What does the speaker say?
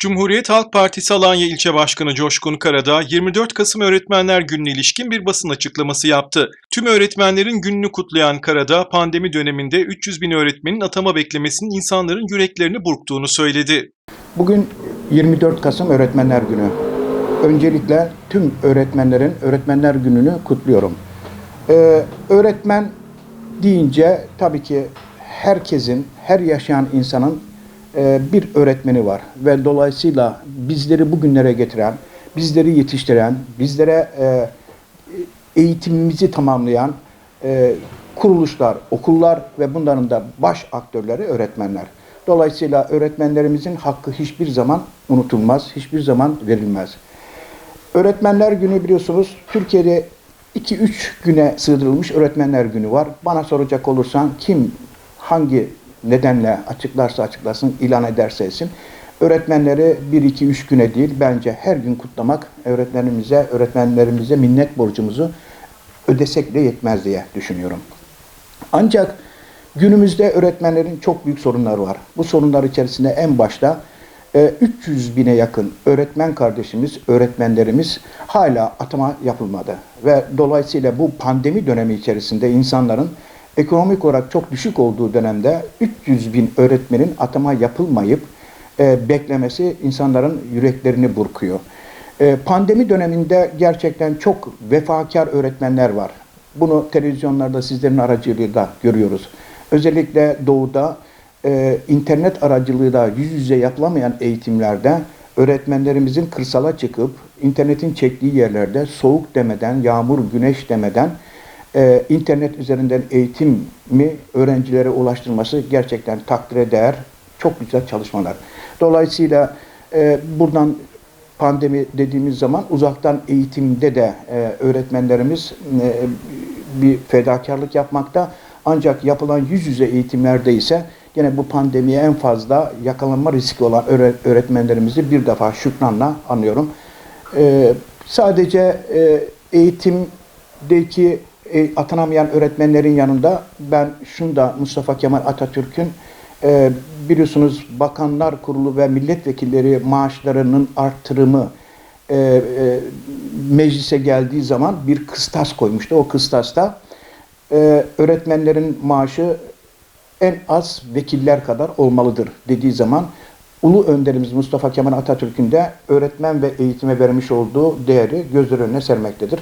Cumhuriyet Halk Partisi Alanya İlçe Başkanı Coşkun Karadağ, 24 Kasım Öğretmenler Günü'ne ilişkin bir basın açıklaması yaptı. Tüm öğretmenlerin gününü kutlayan Karadağ, pandemi döneminde 300 bin öğretmenin atama beklemesinin insanların yüreklerini burktuğunu söyledi. Bugün 24 Kasım Öğretmenler Günü. Öncelikle tüm öğretmenlerin Öğretmenler Günü'nü kutluyorum. Ee, öğretmen deyince tabii ki herkesin, her yaşayan insanın bir öğretmeni var. Ve dolayısıyla bizleri bugünlere getiren, bizleri yetiştiren, bizlere e, eğitimimizi tamamlayan e, kuruluşlar, okullar ve bunların da baş aktörleri öğretmenler. Dolayısıyla öğretmenlerimizin hakkı hiçbir zaman unutulmaz, hiçbir zaman verilmez. Öğretmenler Günü biliyorsunuz Türkiye'de 2-3 güne sığdırılmış Öğretmenler Günü var. Bana soracak olursan kim hangi nedenle açıklarsa açıklasın, ilan ederse etsin. Öğretmenleri 1-2-3 güne değil bence her gün kutlamak öğretmenimize, öğretmenlerimize minnet borcumuzu ödesek de yetmez diye düşünüyorum. Ancak günümüzde öğretmenlerin çok büyük sorunları var. Bu sorunlar içerisinde en başta e, 300 bine yakın öğretmen kardeşimiz, öğretmenlerimiz hala atama yapılmadı. Ve dolayısıyla bu pandemi dönemi içerisinde insanların ekonomik olarak çok düşük olduğu dönemde 300 bin öğretmenin atama yapılmayıp e, beklemesi insanların yüreklerini burkuyor. E, pandemi döneminde gerçekten çok vefakar öğretmenler var. Bunu televizyonlarda sizlerin aracılığıyla görüyoruz. Özellikle doğuda e, internet aracılığıyla yüz yüze yapılamayan eğitimlerde öğretmenlerimizin kırsala çıkıp internetin çektiği yerlerde soğuk demeden, yağmur, güneş demeden e, internet üzerinden eğitimi öğrencilere ulaştırması gerçekten takdire değer çok güzel çalışmalar. Dolayısıyla e, buradan pandemi dediğimiz zaman uzaktan eğitimde de e, öğretmenlerimiz e, bir fedakarlık yapmakta. Ancak yapılan yüz yüze eğitimlerde ise yine bu pandemiye en fazla yakalanma riski olan öğre- öğretmenlerimizi bir defa şükranla anıyorum. E, sadece e, eğitimdeki e, atanamayan öğretmenlerin yanında ben şunu da Mustafa Kemal Atatürk'ün e, biliyorsunuz Bakanlar Kurulu ve milletvekilleri maaşlarının artırımı e, meclise geldiği zaman bir kıstas koymuştu. O kıstasta öğretmenlerin maaşı en az vekiller kadar olmalıdır dediği zaman Ulu önderimiz Mustafa Kemal Atatürk'ün de öğretmen ve eğitime vermiş olduğu değeri gözler önüne sermektedir.